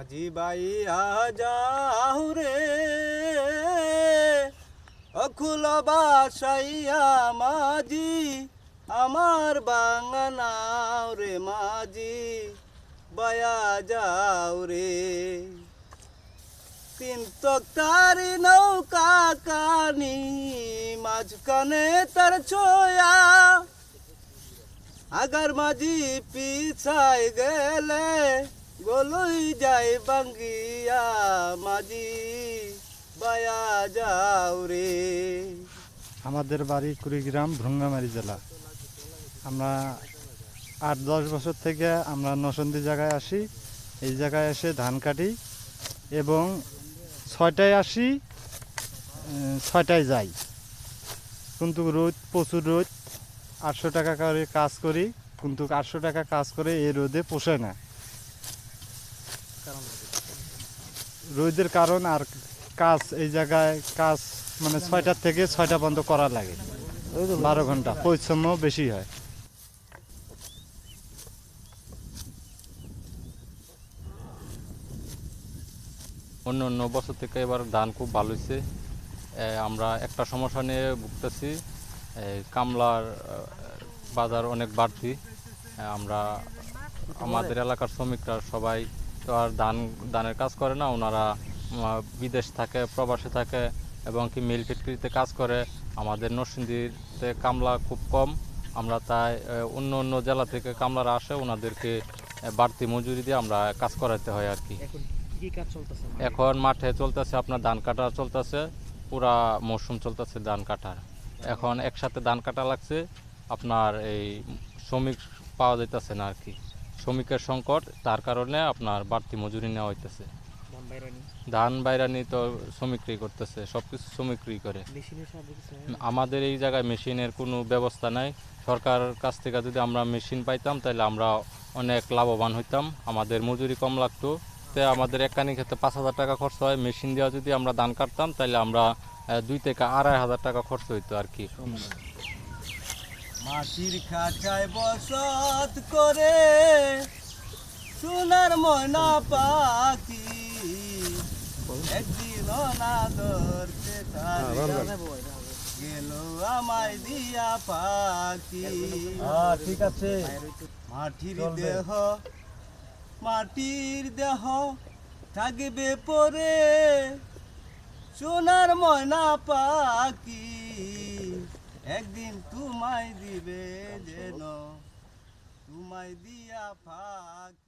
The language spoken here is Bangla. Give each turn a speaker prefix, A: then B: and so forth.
A: মাঝি বাইয়া যাও রে। অকুল বাসাইয়া মাঝি, আমার বাঙানাও রে মাঝি, বায়া যাও রে। তিন তক্তারি নৌকা কানি, মাঝখানে তার ছোয়া। আগার মাঝি পিছাই গেলে গলই যায় বাঙ্গিয়া মাঝি, বায়া যাও রে।
B: আমাদের বাড়ি কুড়িগ্রাম, ভ্রঙ্গামারি জেলা। আমরা আট দশ বছর থেকে আমরা নসন্দি জায়গায় আসি। এই জায়গায় এসে ধান কাটি এবং ছয়টায় আসি ছয়টায় যাই। কিন্তু রোদ, প্রচুর রোদ। আটশো টাকা করে কাজ করি। কিন্তু আটশো টাকা কাজ করে এই রোদে পোষায় না। রোদের কারণ? আর কাজ এই জায়গায় কাজ মানে ছয়টার থেকে ছয়টা বন্ধ করা লাগে। বারো ঘণ্টা পরিশ্রম বেশি হয়।
C: অন্য অন্য বছর থেকে এবার ধান খুব ভালো হয়েছে আমরা একটা সমস্যা নিয়ে ভুগতেছি। কামলার বাজার অনেক বাড়তি। আমরা আমাদের এলাকার শ্রমিকরা সবাই তো আর ধান ধানের কাজ করে না। ওনারা বিদেশ থাকে প্রবাসে থাকে এবং কি মিল ফ্যাক্টরিতে কাজ করে। আমাদের নরসিংদীতে কামলা খুব কম। আমরা তাই অন্য অন্য জেলা থেকে কামলারা আসে ওনাদেরকে বাড়তি মজুরি দিয়ে আমরা কাজ করাতে হয় আর কি।
D: এখন চলতেছে
C: এখন মাঠে চলতেছে আপনার ধান কাটা চলতেছে পুরা মৌসুম চলতেছে ধান কাটার। এখন একসাথে ধান কাটা লাগছে আপনার এই শ্রমিক পাওয়া যাইতেছে না আর কি। শ্রমিকের সংকট তার কারণে আপনার বাড়তি মজুরি নেওয়া হইতেছে।
D: ধান বাইরানি।
C: তো শ্রমিকরাই করতেছে সব কিছু শ্রমিকরাই করে? আমাদের এই জায়গায় মেশিনের কোনো ব্যবস্থা নাই। সরকার কাছ থেকে যদি আমরা মেশিন পাইতাম তাহলে আমরা অনেক লাভবান হইতাম। আমাদের মজুরি কম লাগতো। তে আমাদের এক ক্ষেত্রে পাঁচ হাজার টাকা খরচ হয়। মেশিন দেওয়া যদি আমরা ধান কাটতাম তাহলে আমরা দুই থেকে আড়াই হাজার টাকা খরচ হইতো আর কি।
A: মাটির খাঁচায় বসত করে সোনার ময়না পাখি একদিন না ধরতে গেল আমায় দিয়া পাখি। ঠিক আছে। মাটির দেহ মাটির দেহ থাকবে পরে। সোনার ময়না পাখি একদিন তোমায় দিবে যেন। তোমায় দিয়া ফাঁকি